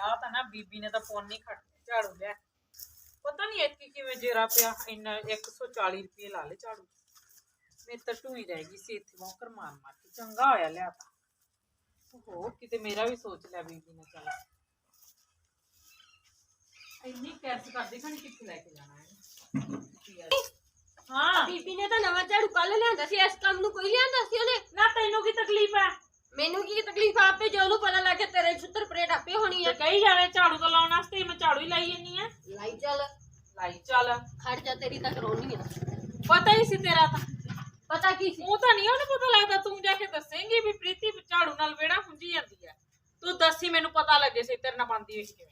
ਆ ਤਾਂ ਨਾ ਬੀਬੀ ਨੇ ਤਾਂ ਫੋਨ ਨਹੀਂ ਖੜ ਝਾੜੂ ਲਿਆ। ਪਤਾ ਨਹੀਂ ਇੱਥੇ ਕਿਵੇਂ ਜੇਰਾ ਪਿਆ ਇੰਨਾ 140 ਰੁਪਏ ਲਾ ਲੇ ਝਾੜੂ। ਮੇਰੇ ਤਾਂ ਢੂਈ ਰਹਿ ਗਈ ਸੀ ਇੱਥੇ ਮੌਕਰ ਮਾਰ ਮਾਰ ਕੇ। ਚੰਗਾ ਹੋਇਆ ਲਿਆ ਤਾਂ। ਹੋ ਕਿਤੇ ਮੇਰਾ ਵੀ ਸੋਚ ਲਿਆ ਬੀਬੀ ਨੇ ਚੱਲ। ਇੰਨੀ ਕੈਸ ਕਰਦੇ ਖਾਣੀ ਕਿੱਥੇ ਲੈ ਕੇ ਜਾਣਾ ਹੈ ਹਾਂ। ਬੀਬੀ ਨੇ ਤਾਂ ਨਵਾਂ ਝਾੜੂ ਕੱਲ ਲਿਆਂਦਾ ਸੀ ਇਸ ਕੰਮ ਨੂੰ ਕੋਈ ਲਿਆਂਦਾ ਸੀ ਉਹਨੇ? ਨਾ ਤੈਨੂੰ ਕੀ ਤਕਲੀਫ ਹੈ? ਮੈਨੂੰ ਕੀ ਤਕਲੀਫ ਆ ਆਪੇ ਜੋ ਉਹਨੂੰ ਪਤਾ ਲੱਗ ਗਿਆ ਤੇਰੇ ਛੁੱਤਰ ਪਰੇਡ ਆਪੇ ਹੋਣੀ ਤੇ ਆ ਕਹੀ ਜਾਵੇ ਝਾੜੂ ਤਾਂ ਲਾਉਣ ਵਾਸਤੇ ਮੈਂ ਝਾੜੂ ਹੀ ਲਾਈ ਜੰਨੀ ਆ। ਲਾਈ ਚੱਲ। ਲਾਈ ਚੱਲ। ਖੜ ਜਾ ਤੇਰੀ ਤਾਂ ਕਰਾਉਣੀ ਆ। ਪਤਾ ਹੀ ਸੀ ਤੇਰਾ ਤਾਂ। ਪਤਾ ਕੀ ਸੀ? ਉਹ ਤਾਂ ਨਹੀਂ ਉਹਨੂੰ ਪਤਾ ਲੱਗਦਾ ਤੂੰ ਜਾ ਕੇ ਦੱਸੇਂਗੀ ਵੀ ਪ੍ਰੀਤੀ ਝਾੜੂ ਨਾਲ ਵੇੜਾ ਹੁੰਜੀ ਜਾਂਦੀ ਹੈ ਤੂੰ ਦੱਸੀ ਮੈਨੂੰ ਪਤਾ ਲੱਗੇ ਸੀ ਤੇਰੇ ਨਾਲ ਬੰਦੀ ਵੇਖ ਕਿਵੇਂ।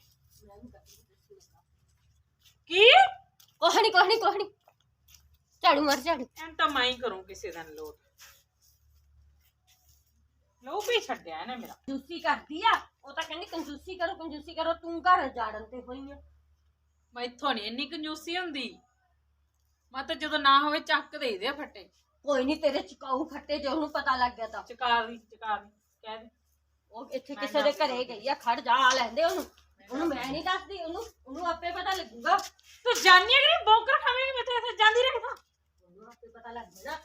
ਕੀ? ਨੀ ਕੁਛ ਨੀ ਝਾੜੂ ਮਾਰ ਝਾੜੂ। ਐਂ ਤਾਂ ਮੈਂ ਹੀ ਕਰੂੰ ਕਿਸੇ ਦਿਨ ਲੋਟ। ਲੋ ਵੀ ਛੱਡਿਆ ਇਹਨੇ ਮੇਰਾ। ਕੰਜੂਸੀ ਕਰਦੀ ਆ? ਉਹ ਤਾਂ ਕਹਿੰਦੀ ਕੰਜੂਸੀ ਕਰੋ ਕੰਜੂਸੀ ਕਰੋ ਤੂੰ ਘਰ ਜਾੜਨ ਤੇ ਹੋਈ ਆ। ਮੈਥੋਂ ਨਹੀਂ ਇੰਨੀ ਕੰਜੂਸੀ ਹੁੰਦੀ। ਮੈਂ ਤਾਂ ਜਦੋਂ ਨਾ ਹੋਵੇ ਚੱਕ ਦੇ ਦੇ ਫੱਟੇ। ਕੋਈ ਨਹੀਂ ਤੇਰੇ ਚਕਾਊ ਫੱਟੇ ਜੇ ਉਹਨੂੰ ਪਤਾ ਲੱਗ ਗਿਆ ਤਾਂ। ਚਕਾਰ ਦੀ ਚਕਾਰ ਦੀ ਕਹਿ ਦੇ। ਉਹ ਇੱਥੇ ਮੈਂ ਕਿਸੇ ਦੇ ਦੱਸ ਘਰੇ ਗਈ ਆ ਖੜ ਜਾ ਆ ਲੈਂਦੇ ਉਹਨੂੰ। ਉਹਨੂੰ ਮੈਂ ਨਹੀਂ ਦੱਸਦੀ ਉਹਨੂੰ ਉਹਨੂੰ ਆਪੇ ਪਤਾ ਲੱਗੂਗਾ। ਤੂੰ ਜਾਣੀ ਹੈ ਕਿ ਨਹੀਂ? ਬੋਕਰ ਖਾਵੇਂਗੀ ਮੈਂ ਤੇ ਇੱਥੇ ਜਾਂਦੀ ਰਹਿਣਾ ਉਹਨੂੰ ਆਪੇ ਪਤਾ ਲੱਗ ਜਾਣਾ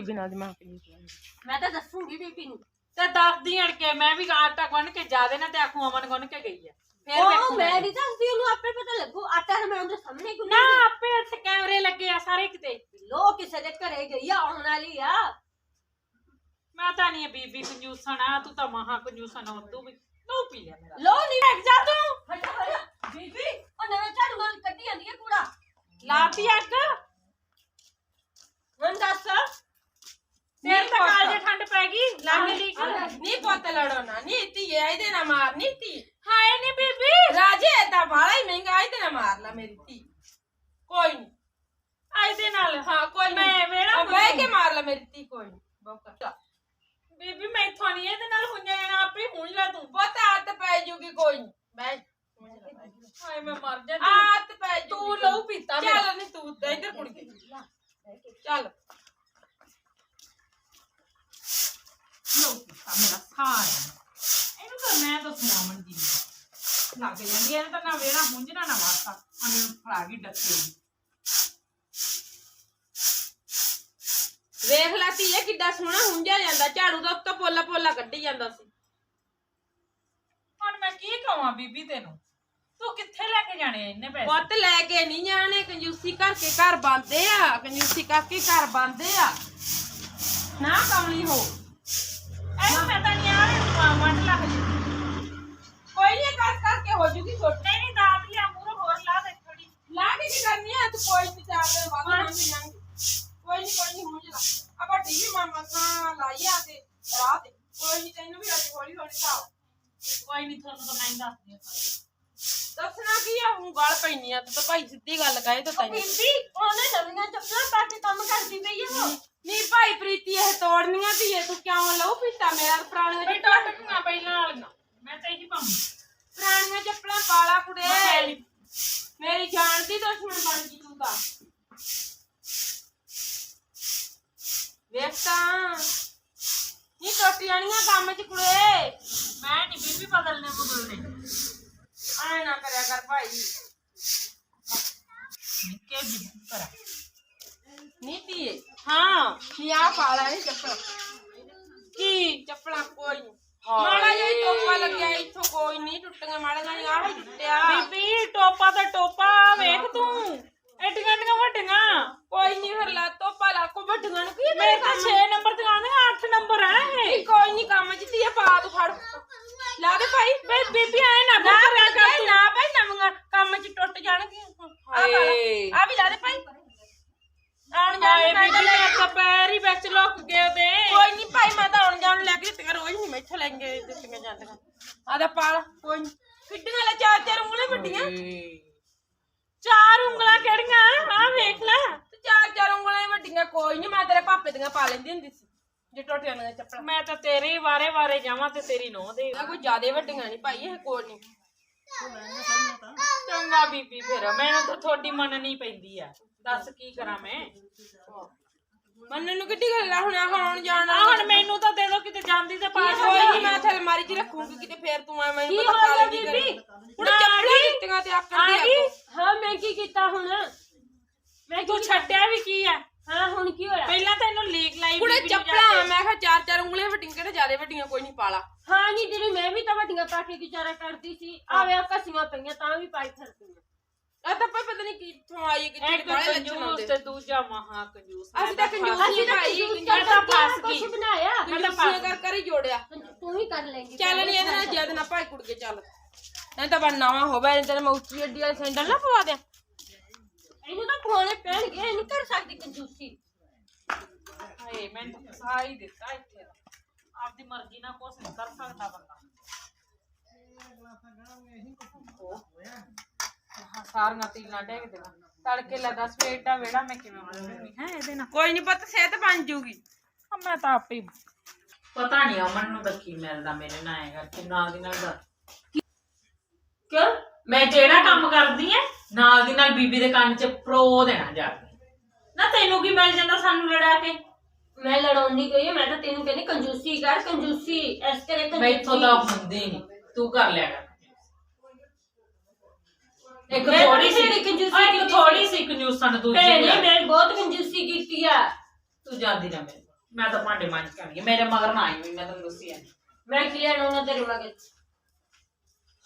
ਬਿਨਾ ਦਿਮਾਗ ਨਹੀਂ ਮੈਂ ਤਾਂ ਦੱਸੂਗੀ ਬੀਬੀ ਨੂੰ। ਤੇ ਦੱਸਦੀ ਅੜ ਕੇ ਮੈਂ ਵੀ ਆਟਾ ਗੁੰਨ ਕੇ ਜਾਦੇ ਨਾ ਤੇ ਆਖੂ ਅਮਨ ਗੁੰਨ ਕੇ ਗਈ ਆ। ਫੇਰ ਉਹ ਵੇਖੂ ਮੈਂ ਨਹੀਂ ਦੱਸਦੀ ਉਹਨੂੰ ਆਪੇ ਪਤਾ ਲੱਗੂ। ਆਟਾ ਤਾਂ ਮੈਂ ਉਹਦੇ ਸਾਹਮਣੇ ਨਾ ਗੁੰਨੀ ਆਪੇ ਇੱਥੇ ਕੈਮਰੇ ਲੱਗੇ ਆ ਸਾਰੇ ਕਿਤੇ। ਲੋ ਕਿਸੇ ਦੇ ਘਰੇ ਗਈ ਆ ਆਉਣ ਵਾਲੀ ਆ। ਮੈਂ ਤਾਂ ਨਹੀਂ ਬੀਬੀ ਕੰਜੂਸਣ ਆ ਤੂੰ ਤਾਂ ਮਹਾ ਕੰਜੂਸਣ ਆ ਤੂੰ ਵੀ ਲੋ ਪੀ ਲਿਆ ਮੇਰਾ। ਲੋ ਨਹੀਂ ਦੇਖ ਜਾ ਤੂੰ। ਹਟ ਹਟ। ਬੀਬੀ ਉਹ ਨਵੇਂ ਝਾੜੂ ਨਾਲ ਕੱਢੀ ਜਾਂਦੀ ਹੈ ਕੂੜਾ। ਲਾਤੀ ਅੱਗ ਹੁਣ ਦੱਸ ਫੇਰ ਤਾਂ ਕਾਲਜੇ ਠੰਡ ਪੈ ਗਈ ਲੱਗ ਲਈ ਨੀ ਪੁੱਤ ਲੜੋ ਨਾ ਨੀ ਧੀਏ ਇਹਦੇ ਨਾਲ ਮਾਰ ਨੀ ਧੀ ਹਾਏ ਨੀ ਬੀਬੀ ਰਾਜੇ ਤਾਂ ਬਾਲਾ ਹੀ ਮਹਿੰਗਾ ਇਹਦੇ ਨਾਲ ਮਾਰ ਲਾ ਮੇਰੀ ਧੀ ਕੋਈ ਨਹੀਂ ਆਈ ਦੇ ਨਾਲ ਹਾਂ ਕੋਈ ਮੈਂ ਨਹੀਂ ਵੇੜਾ ਬਹਿ ਕੇ ਮਾਰ ਲਾ ਮੇਰੀ ਧੀ ਕੋਈ ਨਹੀਂ ਬੌਕਾ ਬੀਬੀ ਮੈਂ ਇਥੋਂ ਨਹੀਂ ਇਹਦੇ ਨਾਲ ਹੁੰਜਾ ਜਾਣਾ ਆਪੇ ਹੁੰਜ ਲੈ ਤੂੰ ਪੁੱਤ ਆਤ ਪੈ ਜੂਗੀ ਕੋਈ ਨਹੀਂ ਬਹਿ ਹਾਏ ਮੈਂ ਮਰ ਜਾ ਆਤ ਪੈ ਜੂਗੀ ਤੂੰ ਲਹੂ ਪੀਤਾ ਮੇਰਾ। ਚੱਲ ਨਹੀਂ ਤੂੰ ਤਾਂ ਇੱਧਰ ਕੁੜੀ ਦੇ ਚੱਲ ਲੋ ਮੇਰਾ ਖਾਇਆ ਇਹਨੂੰ ਤਾਂ ਮੈਂ ਤਾਂ ਸੁਣਾਉਣ ਦੀ ਨੀ। ਲੱਗ ਜਾਂਦੀ ਐ ਤਾਂ ਨਾ ਵੇੜਾ ਹੁੰਜਣਾ ਨਾ ਵਾਸਤਾ ਆ ਮੈਨੂੰ ਫੜਾ ਗਈ ਡੱਕੇ ਦੀ। ਵੇਖ ਲੈ ਧੀਏ ਕਿੱਡਾ ਸੋਹਣਾ ਹੁੰਜਿਆ ਜਾਂਦਾ ਝਾੜੂ ਦਾ ਉੱਤੋਂ ਪੋਲਾ ਪੋਲਾ ਕੱਢੀ ਜਾਂਦਾ ਸੀ ਹੁਣ ਮੈਂ ਕੀ ਕਹਾਂ ਬੀਬੀ ਤੈਨੂੰ ਤੂੰ ਕਿੱਥੇ ਲੈ ਕੇ ਜਾਣੇ ਆ ਇੰਨੇ ਪੈਸੇ ਪੁੱਤ ਲੈ ਕੇ ਨਹੀਂ ਜਾਣੇ, ਕੰਜੂਸੀ ਕਰਕੇ ਘਰ ਬੰਦੇ ਆ, ਕੰਜੂਸੀ ਕਰਕੇ ਘਰ ਬੰਦੇ ਆ ਨਾ ਕਮਲੀ ਹੋ ਐ ਮੈਂ ਤਾਂ ਨਹੀਂ ਆ ਵੰਡ ਲੱਗ ਜੀ ਕੋਈ ਨਹੀਂ ਕਰ ਕਰਕੇ ਹੋ ਜੂਗੀ ਛੋਟੀ ਨਹੀਂ ਨਹੀਂ ਦਾਤ ਲਿਆ ਮੂਰ ਹੋਰ ਲਾ ਦੇ ਥੋੜੀ ਲਾ ਕੇ ਕੀ ਕਰਨੀ ਆ ਤੂੰ ਕੋਈ ਨਹੀਂ ਚਾਰ ਦੇ ਵਾਦਾ ਨਾ ਮਿਲਾਂਗੇ ਕੋਈ ਨਹੀਂ ਕੋਈ ਨਹੀਂ ਹੋ ਜਲਾ ਆਪਾਂ ਟੀਵੀ ਮਾਮਾ ਸਾ ਲਾਈ ਆ ਤੇ ਰਾਤ ਕੋਈ ਨਹੀਂ ਤੈਨੂੰ ਵੀ ਅੱਜ ਹੌਲੀ ਹੌਲੀ ਖਾ ਕੋਈ ਨਹੀਂ ਤੁਹਾਨੂੰ ਤਾਂ ਮੈਂ ਹੀ ਦੱਸਦੀ ਆ ਦੱਸਣਾ ਕੀ ਆ ਹੁਣ ਗਲ ਪੈਣੀ ਆ ਤੂੰ ਤਾਂ ਭਾਈ ਸਿੱਧੀ ਗੱਲ ਕਹੇ ਤਾਂ ਤੈਨੂੰ ਬੀਬੀ ਉਹਨੇ ਨਵੀਆਂ ਚੱਪਲਾਂ ਪਾ ਕੇ ਕੰਮ ਕਰਦੀ ਪਈ ਆ ਉਹ ਨੀ ਭਾਈ ਪ੍ਰੀਤੀ ਇਹ ਤੋੜਨੀਆਂ ਧੀਏ ਤੂੰ ਕਿਉਂ ਲਹੂ ਪੀਤਾ ਮੇਰਾ ਪੁਰਾਣੇ ਬਈ ਟੁੱਟੀਆਂ ਪਹਿਲਾਂ ਵਾਲੀਆਂ ਮੈਂ ਤਾਂ ਇਹੀ ਪਾਉਂਗੀ ਪੁਰਾਣੀਆਂ ਚੱਪਲਾਂ ਪਾਲਾ ਕੁੜੇ। ਮੈਂ ਪਹਿਲੀ- ਮੇਰੀ ਜਾਨ ਦੀ ਦੁਸ਼ਮਣ ਬਣ ਗਈ ਤੂੰ ਤਾਂ। ਵੇਖ ਤਾਂ। ਨੀ ਟੁੱਟ ਜਾਣੀਆਂ ਕੰਮ ਚ ਕੁੜੇ। ਮੈਂ ਨਹੀਂ ਬੀਬੀ ਬਦਲਨੇ ਬਦਲਨੇ। ਆਏ ਨਾ ਕਰਿਆ ਕਰ ਭਾਈ। ਨਿੱਕੇ ਜੀ ਕਰਾ ਨੀ ਧੀਏ ਹਾਂ ਨੀ ਆ ਪਾਲਾ ਨੀ ਚੱਪਲ ਕੀ ਚੱਪਲਾਂ ਕੋਈ ਨੀ। ਹਾਏ। ਮਾੜਾ ਜਿਹਾ ਹੀ ਟੋਪਾ ਲੱਗਿਆ ਇੱਥੋਂ ਕੋਈ ਨਹੀਂ ਟੁੱਟੀਆਂ ਮਾੜਾ ਜਿਹਾ ਹੀ ਆਹ ਹੀ ਟੁੱਟਿਆ ਬੀਬੀ ਟੋਪਾ ਤਾਂ ਟੋਪਾ ਵੇਖ ਤੂੰ ਐਡੀਆਂ ਐਡੀਆਂ ਵੱਡੀਆਂ ਕੋਈ ਨਹੀਂ ਫਿਰ ਲਾ ਟੋਪਾ ਲਾ ਕੋ ਵੱਡੀਆਂ ਨੂੰ ਕੀ ਮੇਰੇ ਤਾਂ 6 ਨੰਬਰ ਤੇ ਆਉਂਦੇ 8 ਨੰਬਰ ਆ ਨਹੀਂ ਇਹ ਕੋਈ ਨਹੀਂ ਕੰਮ ਚ ਧੀਏ ਪਾ ਤੂੰ ਫੜ ਲਾ ਦੇ ਭਾਈ ਬਈ ਬੀਬੀ ਆਏ ਨਾ ਨਾ ਬੁੱਕਰਿਆ ਕਰ ਭਾਈ ਨਾ ਭਾਈ ਨਵੀਆਂ ਕੰਮ ਚ ਟੁੱਟ ਜਾਣਗੀਆਂ ਆ ਆਉਣ ਹਾਏ ਜਾਣ ਬੀਬੀ ਮੇਰੇ ਤਾਂ ਪੈਰ ਹੀ ਵਿੱਚ ਲੁੱਕ ਗਏ ਉਹਦੇ। ਕੋਈ ਨਹੀਂ ਭਾਈ ਮੈਂ ਤਾਂ ਆਉਣ ਜਾਣ ਨੂੰ ਲੈ ਕੇ ਦਿੱਤੀਆਂ ਰੋਜ਼ ਨਹੀਂ ਮੈਥੋਂ ਲੈਂਗੇ ਦਿੱਤੀਆਂ ਜਾਂਦੀਆਂ। ਆ ਦਾ ਪਾਲ ਕੋਈ ਨੀ। ਕਿੱਡੀਆਂ ਲੈ ਚਾਰ ਚਾਰ ਉਂਗਲਾਂ ਵੱਡੀਆਂ। ਚਾਰ ਉਂਗਲਾਂ ਕਿਹੜੀਆਂ? ਆ ਵੇਖ ਲੈ। ਤੇ ਚਾਰ ਚਾਰ ਉਂਗਲਾਂ ਹੀ ਵੱਡੀਆਂ ਕੋਈ ਨਹੀਂ ਮੈਂ ਤੇਰੇ ਪਾਪੇ ਦੀਆਂ ਪਾ ਲੈਂਦੀ ਹੁੰਦੀ ਸੀ ਜੇ ਟੁੱਟ ਜਾਂਦੀਆਂ ਚੱਪਲਾਂ। ਮੈਂ ਤਾਂ ਤੇਰੇ ਹੀ ਵਾਰੇ ਵਾਰੇ ਜਾਵਾਂ ਤੇ ਤੇਰੀ ਨੋਹ ਦੇ। ਇਹ ਕੋਈ ਜ਼ਿਆਦੇ ਵੱਡੀਆਂ ਨਹੀਂ ਭਾਈ ਇਹ ਕੋਈ ਨਹੀਂ ਚੰਗਾ ਬੀਬੀ ਫਿਰ ਮੈਨੂੰ ਤਾਂ ਤੁਹਾਡੀ ਮੰਨਣੀ ਪੈਂਦੀ ਆ। ਦੱਸ ਕੀ ਕਰਾਂ ਮੈਂ? ਮੰਨਣ ਨੂੰ ਕਿੱਡੀ ਗੱਲ ਆ ਹੁਣ ਆਹ ਆਉਣ ਜਾਣ ਆ ਹੁਣ ਮੈਨੂੰ ਤਾਂ ਦੇ ਦੋ ਕਿਤੇ ਜਾਂਦੀ ਤੇ ਪਾ ਕੋਈ ਨਹੀਂ ਮੈਂ ਇੱਥੇ ਅਲਮਾਰੀ 'ਚ ਰੱਖੂੰਗੀ ਕਿਤੇ ਫੇਰ ਤੂੰ ਐ ਮੈਨੂੰ ਕੀ ਪਤਾ ਹੋ ਪਾ ਗਿਆ ਲੇਗੀ ਬੀਬੀ? ਹੁਣ ਚੱਪਲਾਂ ਦਿੱਤੀਆਂ ਤੇ ਆਕੜ ਦੀ ਆਈ ਅੱਗੋਂ। ਹਾਂ ਮੈਂ ਕੀ ਕੀਤਾ ਹੁਣ? ਮੈਂ ਤੂੰ ਕੀ ਛੱਡਿਆ ਵੀ ਕੀ ਆ? ਹਾਂ ਹੁਣ ਕੀ ਹੋਇਆ? ਪਹਿਲਾਂ ਤਾਂ ਇਹਨੂੰ ਲੀਕ ਲਾਈ ਕੁੜੇ ਬੀਬੀ ਨੂੰ ਜਾ ਚੱਪਲਾਂ ਕੇ। ਮੈਂ ਕਿਹਾ ਚਾਰ ਚਾਰ ਉਂਗਲੀਆਂ ਵੱਡੀਆਂ ਕਿਹੜੇ ਜ਼ਿਆਦੇ ਵੱਡੀਆਂ ਕੋਈ ਨਹੀਂ ਪਾਲਾ। ਹਾਂ ਨਹੀਂ ਜਿਹੜੀ ਮੈਂ ਵੀ ਤਾਂ ਵੱਡੀਆਂ ਪਾ ਕੇ ਗੁਜ਼ਾਰਾ ਕਰਦੀ ਸੀ ਆਵੇ ਕਸੀਆਂ ਪਈਆਂ ਤਾਂ ਵੀ ਪਾਈ ਫਿਰਦੀ ਆ ਆ। ਤਾਂ ਭਾਈ ਪਤਾ ਨਹੀਂ ਕਿੱਥੋਂ ਆਈ ਕਿੱਥੇ ਇੱਕ ਬਾਲੇ ਲੱਛਣ ਕੰਜੂਸ ਆਉਂਦੇ ਤੇ ਦੂਜਾ ਮਹਾ ਕੰਜੂਸ ਅਸੀਂ ਤਾਂ ਕੰਜੂਸ ਅਸੀਂ ਤਾਂ ਭਾਈ, ਕੰਜੂਸ ਮੈਂ ਤਾਂ ਕਰਕੇ ਫਸ ਕੁਛ ਗਈ। ਬਣਾਇਆ ਮੈਂ ਤਾਂ ਕੰਜੂਸੀਆਂ ਫਸ ਕਰ ਕਰ ਹੀ ਜੋੜਿਆ। ਤੂੰ ਵੀ ਕਰ ਲੇਂਗੀ ਚੱਲ ਨਹੀਂ ਇਹਦੇ ਨਾਲ ਜਦ ਨਾ ਭਾਈ ਕੁੜ ਕੇ ਚੱਲ। ਨਹੀਂ ਤਾਂ ਬਣ ਨਵਾਂ ਹੋਵੇ ਨਹੀਂ ਤੇਰੇ ਮੈਂ ਉੱਚੀ ਅੱਡੀ ਵਾਲੇ ਸੈਂਡਲ ਨਾ ਪਵਾ ਦਿਆਂ। ਇਹਨੂੰ ਤਾਂ ਪਵਾਉਣੇ ਪੈਣਗੇ ਇਹ ਨਹੀਂ ਕਰ ਸਕਦੀ ਕੰਜੂਸੀ। ਹਾਏ ਮੈਂ ਤਾਂ ਫਸਾ ਹੀ ਦਿੱਤਾ ਇੱਥੇ। ਆਪਦੀ ਮਰਜ਼ੀ ਨਾਲ ਕੁਛ ਨਹੀਂ ਕਰ ਸਕਦਾ ਬੰਦਾ। ਹਾਂ ਸਾਰੀਆਂ ਤੀਲਾਂ ਡੇਗ ਦੇਣਾ ਤੜਕੇ ਲੈ ਦੱਸ ਵੇ ਏਡਾ ਵੇੜਾ ਮੈਂ ਕਿਵੇਂ ਬਣਾਉਂਗੀ ਹੈ ਇਹਦੇ ਨਾਲ। ਕੋਈ ਨਹੀਂ ਪਤਾ ਸਿਹਤ ਬਣ ਜੂਗੀ। ਆ ਮੈਂ ਤਾਂ ਆਪੇ ਹੀ ਪਤਾ ਨਹੀਂ ਅਮਨ ਨੂੰ ਤਾਂ ਕੀ ਮਿਲਦਾ ਮੇਰੇ ਨਾਲ ਐ ਕਰਕੇ ਨਾਲ ਦੀ ਨਾਲ ਦਾ ਕਿਉਂ? ਮੈਂ ਜਿਹੜਾ ਕੰਮ ਕਰਦੀ ਐ ਨਾਲ ਦੀ ਨਾਲ ਬੀਬੀ ਦੇ ਕੰਨ 'ਚ ਪ੍ਰੋ ਦੇਣਾ ਜਾ ਕੇ। ਨਾ ਤੈਨੂੰ ਕੀ ਮਿਲ ਜਾਂਦਾ ਸਾਨੂੰ ਲੜਾ ਕੇ? ਮੈਂ ਲੜਾਉਣੀ ਗਈ ਮੈਂ ਤਾਂ ਤੈਨੂੰ ਕਹਿੰਦੀ ਕੰਜੂਸੀ ਕਰ ਕੰਜੂਸੀ ਐਸ ਕਰੇ ਕੰਜੂਸੀ ਤਾਂ ਹੁੰਦੀ ਨਹੀਂ ਤੂੰ ਕਰ ਲਿਆ ਕਰ। ਇੱਕ ਮੈਂ ਥੋੜੀ ਸੀ ਬਥੇਰੀ ਕੰਜੂਸੀ ਆ, ਇੱਕ ਕੀਤੀ ਥੋੜੀ ਸੀ। ਕੰਜੂਸਣ ਦੂਜੀ ਭੈਣੇ ਲਿਆ। ਮੈਂ ਬਹੁਤ ਕੰਜੂਸੀ ਕੀਤੀ ਆ। ਤੂੰ ਜਾਂਦੀ ਨਾ ਮੇਰੇ ਮੈਂ ਤਾਂ ਭਾਂਡੇ ਮਾਂਜ ਕੇ ਆਣੀ ਮੇਰੇ ਮਗਰ ਨਾ ਆਈ ਹੋਈ ਮੈਂ ਤੈਨੂੰ ਦੱਸੀ ਐ ਮੈਂ ਕੀ ਲੈਣਾ ਉਹਨਾਂ ਤੇਰੇ ਮਗਰ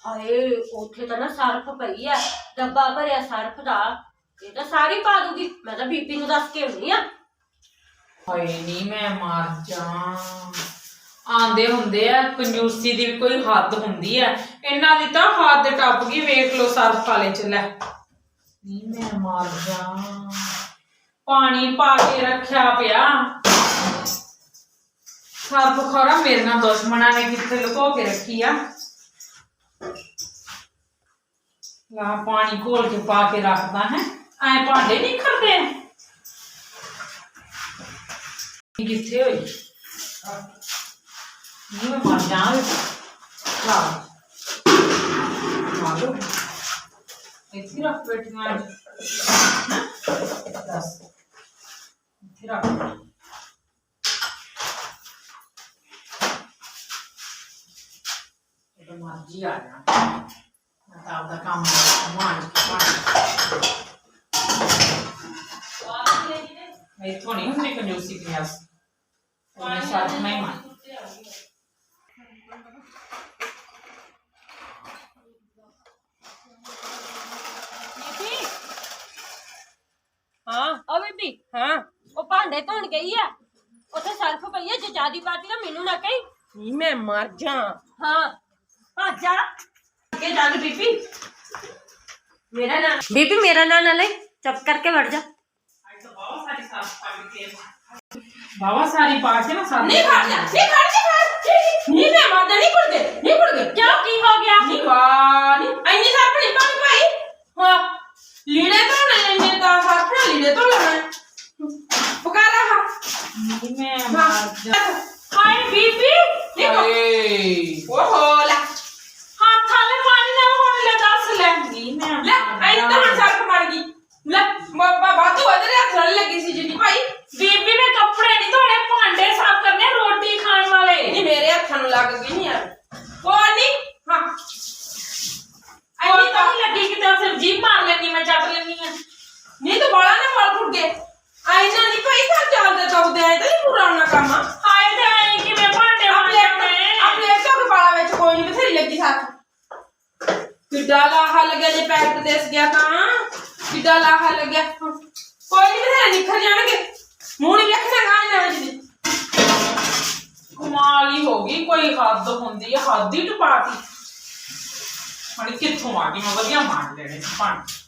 ਹਾਏ ਉੱਥੇ ਤਾਂ ਨਾ ਸਰਫ ਪਈ ਆ ਡੱਬਾ ਭਰਿਆ ਸਰਫ ਦਾ। ਇਹ ਤਾਂ ਸਾਰੀ ਪਾ ਦੂਗੀ। ਮੈਂ ਤਾਂ ਬੀਬੀ ਨੂੰ ਦੱਸ ਕੇ ਆਉਣੀ ਆ। ਹਾਏ ਨਹੀਂ ਮੈਂ ਮਰ ਜਾ ਆਂਦੇ ਹੁੰਦੇ ਆ ਕੰਜੂਸੀ ਦੀ ਵੀ ਕੋਈ ਹੱਦ ਹੁੰਦੀ ਆ। ਇਹਨਾਂ ਦੀ ਤਾਂ ਹੱਦ ਟੱਪ ਗਈ, ਵੇਖ ਲੋ ਸਰਫ ਵਾਲੇ ਚ, ਲੈ। ਨਹੀਂ ਮੈਂ ਮਰ ਜਾ। ਪਾਣੀ ਪਾ ਕੇ ਰੱਖਿਆ ਪਿਆ। ਸਰਫ ਖਰਾ, ਮੇਰੇ ਨਾਲ ਦੁਸ਼ਮਣਾਂ ਨੇ ਕਿੱਥੇ ਲੁਕੋ ਕੇ ਰੱਖੀ ਆ? ਲਾ, ਪਾਣੀ ਘੋਲ ਕੇ ਪਾ ਕੇ ਰੱਖਦਾ ਹੈ। ਐ ਭਾਂਡੇ ਨਹੀਂ ਖੜਦੇ? ਇਹ ਕਿੱਥੇ ਹੋਈ? ਨਹੀਂ ਮੈਂ ਮਰ ਜਾਵਾਂਗੀ ਲਾ ਮਾਲੋ ਇੱਥੇ ਰੱਖ ਬੈਠੀਆਂ? ਦੱਸ ਇੱਥੇ ਰੱਖ ਇਹ ਮਰਜ਼ੀ ਆ ਜਾਣਾ ਮੈਂ ਤਾਂ ਆਪਦਾ ਕੰਮ ਕੇ ਪਾਣੀ ਇੱਥੋਂ ਨਹੀਂ ਹੁੰਦੀ ਕੰਜੂਸੀ ਕਿਆਸ ਉਹਨੇ ਸਾਥ ਮੈਂ ਮਾਂ ਹਾਂ ਆ ਬੀਬੀ ਹਾਂ। ਉਹ ਭਾਂਡੇ ਧੋਣ ਗਈ ਆ। ਉੱਥੇ ਸਰਫ ਪਈ ਆ ਜੇ ਜਿਆਦੀ ਪਾਤੀ ਤਾਂ ਮੈਨੂੰ ਨਾ ਕਹੀ। ਨਹੀਂ ਮੈਂ ਮਰ ਜਾ। ਹਾਂ। ਭੱਜ ਜਾ। ਅੱਗੇ ਚੱਲ ਬੀਬੀ। ਮੇਰਾ ਨਾਂ ਬੀਬੀ ਮੇਰਾ ਨਾਂ ਨਾ ਲੈ। ਚੁੱਪ ਕਰਕੇ ਵੜ ਜਾ। ਬਾਵਾ ਸਾਰੀ ਪਾ ਕੇ ਨਾ ਸਾਰੀ ਨਹੀਂ ਖੜ ਜਾ। ਨਹੀਂ ਖੜ ਜਾ ਖੜ ਨਹੀਂ ਮੈਂ ਮਰਦਾ ਨਹੀਂ ਕੁੜ ਗਏ ਨਹੀਂ ਕੁੜ ਗਏ ਕਿਉਂ ਕੀ ਹੋ ਗਿਆ ਨਹੀਂ ਵਾ ਨਹੀਂ ਐਨੀ ਸਰਫ ਨਹੀਂ ਪਾਣੀ ਭਾਈ ਹਾਂ ਲੀੜੇ ਧੋਣੇ ਇੰਨੇ ਦਾ ਸਰਫ ਨਾਲ ਲੀੜੇ ਧੋ ਲੈਣਾ ਪਕਾ ਰਹਾ ਨਹੀਂ ਮੈਂ ਮਰ ਜਾ ਹਾਏ ਬੀਬੀ ਹਾਏ ਓਹੋ ਲੈ ਹੱਥ ਵਾਲੇ ਪਾਣੀ ਨਾਲ ਹੁਣ ਲੈ ਦੱਸ ਲੈ ਨਹੀਂ ਮੈਂ ਲੈ ਮਰ ਐਨੀ ਤਾਂ ਹੁਣ ਜਾ। ਸਰਫ ਬਣ ਗਈ ਲੈ ਬਾਬਾ ਬਾਤੂ ਅਦਰੇ ਹੱਥ ਨਾਲ ਲੱਗੀ ਸੀ ਜਿੱਡੀ ਭਾਈ ਬੀਬੀ ਨੇ ਕੱਪੜੇ ਨਹੀਂ ਧੋਣੇ ਭਾਂਡੇ ਸਾਫ਼ ਕਰਨੇ ਰੋਟੀ ਖਾਣ ਵਾਲੇ ਨਹੀਂ ਮੇਰੇ ਹੱਥਾਂ ਨੂੰ ਲੱਗ ਗਈ ਨਹੀਂ ਯਾਰ ਕੋਈ ਨਹੀਂ ਹਾਂ ਕੋਈ ਐਨੀ ਤਾਂ ਤਾਂ ਨਹੀਂ ਲੱਗੀ ਕਿਤੇ ਫਿਰ ਜੀਭ ਮਾਰ ਲੈਣੀ ਮੈਂ ਚੱਟ ਲੈਣੀ ਆ ਨਹੀਂ ਤਾਂ ਬਾਲਾ ਨਾ ਮਲ ਫੁੱਟ ਗਏ ਆਇਨਾ ਨਹੀਂ ਭਾਈ ਤਾਂ ਚੱਲਦੇ ਚੱਲਦੇ ਆਏ ਤਾਂ ਨਹੀਂ ਪੂਰਾ ਹੋਣਾ ਕੰਮ ਹਾਏ ਤੇ ਆਏ ਕਿਵੇਂ ਭਾਂਡੇ ਆਪਣੇ ਮਾਂਜਣੇ ਆਪਣੇ ਤੋਂ ਬਾਲਾ ਵਿੱਚ ਕੋਈ ਨਹੀਂ ਬਥੇਰੀ ਲੱਗੀ ਸਾਥ ਕਿੱਡਾ ਲਾਹਾ ਲੱਗਿਆ ਜੇ ਪੈਰ ਤੇ। ਦੇਸ ਗਿਆ ਤਾਂ ਕਿੱਡਾ ਲਾਹਾ ਲੱਗਿਆ। ਕੋਈ ਨਹੀਂ ਬਥੇਰੇ ਨਿਖਰ ਜਾਣਗੇ। ਮੂੰਹ ਨਹੀਂ ਵੇਖਣਾ ਗਾਂ ਨਾ ਵਿੱਚ ਕਮਾਲ ਹੀ ਹੋ ਗਈ। ਕੋਈ ਹੱਦ ਹੁੰਦੀ ਹੈ ਹੱਦ ਹੀ ਟਪਾਤੀ। ਹੁਣ ਕਿੱਥੋਂ ਆ ਗਈ? ਮੈਂ ਵਧੀਆ ਮਾਰ ਲੈਣੇ ਸੀ ਭਾਂਡੇ।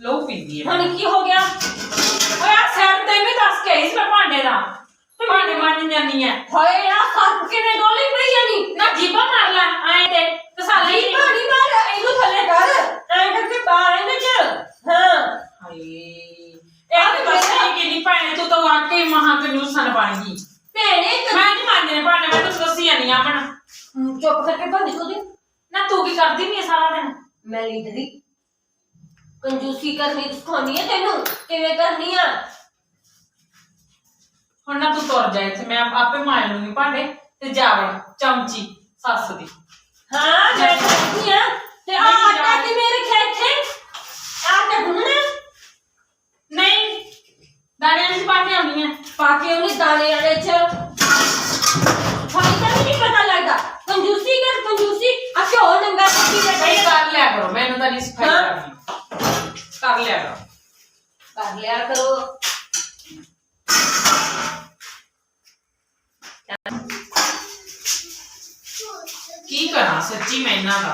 ਲੋ ਪੀਂਦੀ ਹੈ ਹੁਣ ਕੀ ਹੋ ਗਿਆ? ਓਏ ਆ ਸਿਰ ਤੇ ਵੀ ਦੱਸ ਕੇ ਆਈ ਸੀ ਮੈਂ ਭਾਂਡੇ ਦਾ। ਤੇ ਭਾਂਡੇ ਮਾਂਜ ਜਾਨੀ ਹੈ ਹਾਏ ਆ ਸਰਫ ਕਿਵੇਂ ਡੋਲੀ ਪਈ ਜਾਨੀ ਨਾ ਜੀਬਾ ਮਾਰ ਲੈ ਆਏ ਤੇ ਤਸਾਲੀ ਨਹੀਂ ਪਾਣੀ ਮਾਰ ਇਹਨੂੰ ਥੱਲੇ ਕਰ ਐਂ ਕਰਕੇ ਬਾਹਰ ਇਹਦੇ ਚ ਹਾਂ ਹਾਏ ਇਹ ਤੇ ਬਸ ਇਹ ਕਿ ਨਹੀਂ ਭਾਣੇ ਤੂੰ ਤਾਂ ਵਾਕਈ ਮਹਾ ਕੰਜੂਸਨ ਬਣ ਗਈ ਭੈਣੇ ਮੈਂ ਨਹੀਂ ਮੰਨਦੇ ਭਾਂਡੇ ਮੈਂ ਤਾਂ ਦੱਸੀ ਜਾਨੀ ਆ ਮਣ ਤੂੰ ਚੁੱਪ ਕਰਕੇ ਭਾਂਡੇ ਧੋ ਦੇ ਨਾ ਤੂੰ ਕੀ ਕਰਦੀ ਨਹੀਂ ਸਾਰਾ ਦਿਨ ਮੈਂ ਲੀਡਰੀ ਕੰਜੂਸੀ ਕਰਨੀ ਸਿਖਾਉਣੀ ਹੈ ਤੈਨੂੰ? ਕਿਵੇਂ ਕਰਨੀ ਆ? ਹੁਣ ਨਾ ਤੂੰ ਤੁਰ ਜਾ ਇੱਥੇ ਮੈਂ ਆਪੇ ਮਾਰ ਲੂੰਗੀ ਭਾਂਡੇ ਤੇ ਜਾਵੜ ਚਮਚੀ ਸੱਸ ਦੀ। ਹਾਂ ਮੈਂ ਕਹਿੰਦੀ ਆ। ਤੇ ਆ ਨਹੀਂ ਆਟਾ ਯਾਰ। ਕਿਵੇਂ ਰੱਖਿਆ ਇੱਥੇ? ਆਟਾ ਗੁੰਨਣਾ ਨਹੀਂ ਦਾਣਿਆਂ ਵਿੱਚ ਪਾ ਕੇ ਆਉਣੀ ਹੈ ਪਾ ਕੇ ਉਹਨੇ ਦਾਣੇ ਵਾਲੇ ਚ। ਫਾਇਦਾ ਵੀ ਨਹੀਂ ਪਤਾ ਲੱਗਦਾ। ਕੰਜੂਸੀ ਕਰ ਕੰਜੂਸੀ। ਆ ਘਿਓ ਨੰਗਾ ਨਹੀਂ ਬੈਠੇ ਕਰ ਲਿਆ ਕਰੋ ਮੈਨੂੰ ਤਾਂ ਨਹੀਂ ਹਾਂ। ਕਰਨੀ। ਕਰ ਲਿਆ। ਕਰੋ ਕਰ ਲਿਆ ਕਰੋ। ਕੀ ਕਰਾਂ ਸੱਚੀ ਮੈਂ ਇਹਨਾਂ ਦਾ?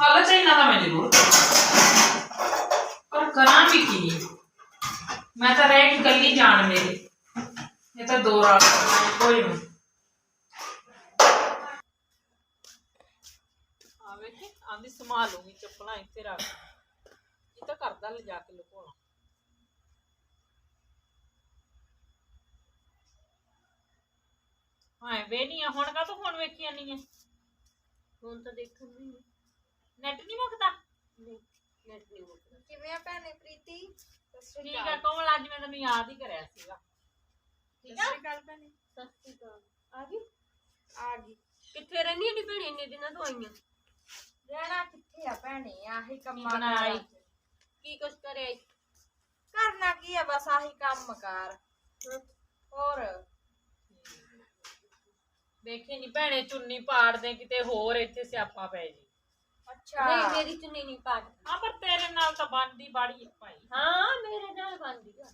ਹਾਲਤ ਤਾਂ ਇਹਨਾਂ ਦਾ ਮੈਂ ਜ਼ਰੂਰ ਪਰ ਕਰਾਂ ਵੀ ਕੀ? ਮੈਂ ਤਾਂ ਰਹਿ ਗਈ ਇਕੱਲੀ ਜਾਣ ਮੇਰੀ। ਇਹ ਤਾਂ ਦੋ ਰਾਤ ਕੋਈ ਨਹੀਂ ਆਵੇ ਆਂਦੀ ਸੰਭਾਲੂਗੀ ਚੱਪਲਾਂ ਇੱਥੇ ਰੱਖ। ਇਹ ਤਾਂ ਕਰਦਾ ਲਿਜਾ ਕੇ ਲੁਕੋਣਾ ਹਾਂ ਵੇ ਨਹੀਂ ਆ, ਹੁਣ ਕਾ ਤੂੰ ਹੁਣ ਵੇਖੀ ਜਾਨੀ ਹੈ ਹੁਣ ਤਾਂ ਦੇਖਣ ਨਹੀਂ ਨੈਟ ਨਹੀਂ ਮੁੱਕਦਾ? ਨਹੀਂ ਨੈਟ ਨਹੀਂ ਮੁੱਕਦਾ। ਕਿਵੇਂ ਆ ਭੈਣੇ ਪ੍ਰੀਤੀ? ਠੀਕ ਹੈ ਕੋਮਲ ਅੱਜ ਮੈਂ ਤੈਨੂੰ ਯਾਦ ਹੀ ਕਰਿਆ ਸੀਗਾ। ਸ਼੍ਰੀ ਅਕਾਲ ਭੈਣੇ। ਸਤਿ ਸ਼੍ਰੀ ਅਕਾਲ। ਆ ਗਈ? ਆ ਗਈ। ਕਿੱਥੇ ਰਹਿੰਦੀ ਨਹੀਂ ਭੈਣ ਇੰਨੇ ਦਿਨਾਂ ਤੋਂ ਆਈਆਂ? ਰਹਿਣਾ ਕਿੱਥੇ ਆ ਭੈਣੇ? ਆਹੀ ਕੰਮਾਂ। ਕੀ ਕੁਛ ਕਰਿਆ ਈ? ਕਰਨਾ ਕੀ ਆ ਬਸ ਆਹੀ ਕੰਮ ਕਾਰ। ਹੋਰ? ਦੇਖੀ ਨਹੀਂ ਭੈਣੇ ਚੁੰਨੀ ਪਾੜਦੇ ਕਿਤੇ ਹੋਰ ਇੱਥੇ ਸਿਆਪਾ ਪੈ ਜੀ। ਅੱਛਾ। ਨਹੀਂ ਮੇਰੀ ਚੁੰਨੀ ਨਹੀਂ ਪਾਟ ਹਾਂ ਪਰ ਤੇਰੇ ਨਾਲ ਤਾਂ ਬਣਦੀ ਬਾੜੀ ਹੈ ਭਾਈ। ਹਾਂ ਮੇਰੇ ਨਾਲ ਬੰਦੀ ਆ।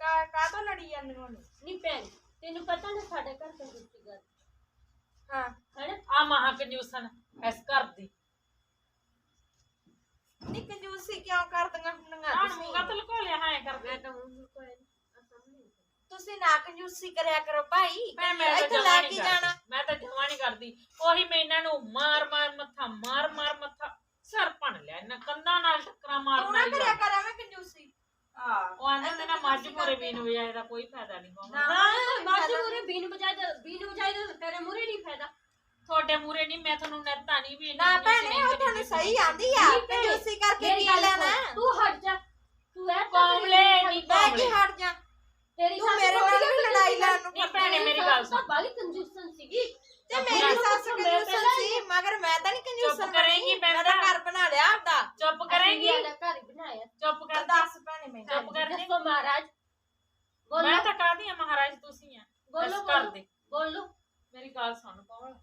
ਕਾ ਕਾ ਤੋਂ ਲੜੀ ਜਾਂਦੇ ਹੋ ਨਹੀਂ ਭੈਣ ਤੈਨੂੰ ਪਤਾ ਨਾ ਸਾਡੇ ਘਰ ਕੰਜੂਸੀ ਗੱਲ। ਹਾਂ। ਹੈਨਾ? ਆ ਮਹਾ ਕੰਜੂਸਨ ਇਸ ਘਰ ਦੀ। ਨੀ ਕੰਜੂਸੀ ਕਿਉਂ ਕਰਦੀਆਂ ਹੁੰਦੀਆਂ ਹੁਣ ਤੁਸੀਂ? ਮੂੰਗਾ ਤਾਂ ਲੁਕੋ ਲਿਆ ਹੈ ਕਰਦੇ। ਮੈਂ ਤਾਂ ਮੂੰਹ ਕੋਈ ਤੁਸੀਂ ਨਾ ਕੰਜੂਸੀ ਕਰਿਆ ਕਰੋ ਭਾਈ ਮੈਂ ਮੈਂ ਤਾਂ ਇੱਥੇ ਜਮਾ ਲੈ ਨਹੀਂ ਕੇ ਕਰਦੀ ਜਾਣਾ। ਮੈਂ ਤਾਂ ਜਮਾ ਨਹੀਂ ਕਰਦੀ। ਉਹੀ ਮੈਂ ਇਹਨਾਂ ਨੂੰ ਮਾਰ ਮਾਰ ਮੱਥਾ ਮਾਰ ਮਾਰ ਮੱਥਾ ਸਰ ਭਣ ਲਿਆ ਇਹਨਾਂ ਕੰਧਾਂ ਨਾਲ ਟੱਕਰਾਂ ਮਾਰ ਤੂੰ ਨਾ ਮਾਰ ਕਰਿਆ ਕਰ ਐਵੇਂ ਕੰਜੂਸੀ। ਆ ਉਹ ਆਂਦੇ ਨੇ ਨਾ ਮੱਝ ਮੋਰੇ ਵਜਾਏ ਦਾ ਕੋਈ ਫਾਇਦਾ ਨਹੀਂ। ਕੋਮਲ ਨਾ। ਹਾਂ ਮੂਰੇ ਬੀਨ ਬਜਾਈ ਦਾ ਬੀਨ ਬਜਾਈ ਦਾ ਤੇਰੇ ਮੂਰੇ ਨਹੀਂ ਫਾਇਦਾ। ਤੁਹਾਡੇ ਮੂਰੇ ਨਹੀਂ ਮੈਂ ਤੁਹਾਨੂੰ ਨੱਤਾ ਨਹੀਂ ਵੀ ਇੰਨੀ ਨਾ ਕੰਜੂਸੀ ਭੈਣੇ ਨਹੀਂ ਉਹ ਕਰੀ ਤੁਹਾਨੂੰ ਦੀ। ਸਹੀ ਆਂਦੀ ਆ ਨਹੀਂ ਭੈਣੇ, ਕੰਜੂਸੀ ਕਰਕੇ ਮੇਰੀ ਕੀ ਗੱਲ ਲੈਣਾ? ਸੁਣ, ਤੂੰ ਹਟ ਜਾ ਤੂੰ ਐ ਕੌਮਲੇ ਨਹੀਂ ਮੈਂ ਕੌਮਲੇ ਕੀ ਹਟ ਜਾ? ਤੇਰੀ ਤੂੰ ਸੱਸ ਮੇਰੇ ਨਾਲ ਬੜੀ ਵੀ ਲੜਾਈ ਲੈਣ ਨੂੰ ਨਹੀਂ ਭੈਣੇ ਮੇਰੀ ਗੱਲ ਸੁਣ। ਬਾਲੀ ਕੰਜੂਸਨ ਸੀਗੀ। ਤੇ ਚੁੱਪ ਮੇਰੀ ਕਰ। ਸੱਸ ਮੈਂ ਕੰਜੂਸਨ ਪਹਿਲਾਂ ਸੀ ਮਗਰ ਮੈਂ ਤਾਂ ਨਹੀਂ ਕੰਜੂਸਨ ਚੁੱਪ ਕਰੇਂਗੀ ਮੈਂ ਤਾਂ ਬੰਦਾ। ਘਰ ਬਣਾ ਲਿਆ ਆਪਦਾ। ਚੁੱਪ ਅਸੀਂ ਕਰੇਂਗੀ। ਵੀ ਆਪਦਾ ਘਰ ਹੀ ਬਣਾਇਆ। ਚੁੱਪ ਤਾਂ ਕਰ ਦੱਸ ਭੈਣੇ ਮੈਨੂੰ। ਚੁੱਪ ਕਰ ਦੇ। ਦੱਸੋ ਮਹਾਰਾਜ। ਬੋਲੋ। ਮੈਂ ਤਾਂ ਕਹਦੀ ਆ ਮਹਾਰਾਜ ਤੁਸੀਂ ਆ। ਬੋਲੋ ਇਸ ਘਰ ਬੋਲੋ ਦੇ। ਬੋਲੋ। ਮੇਰੀ ਗੱਲ ਸੁਣ ਕੋਮਲ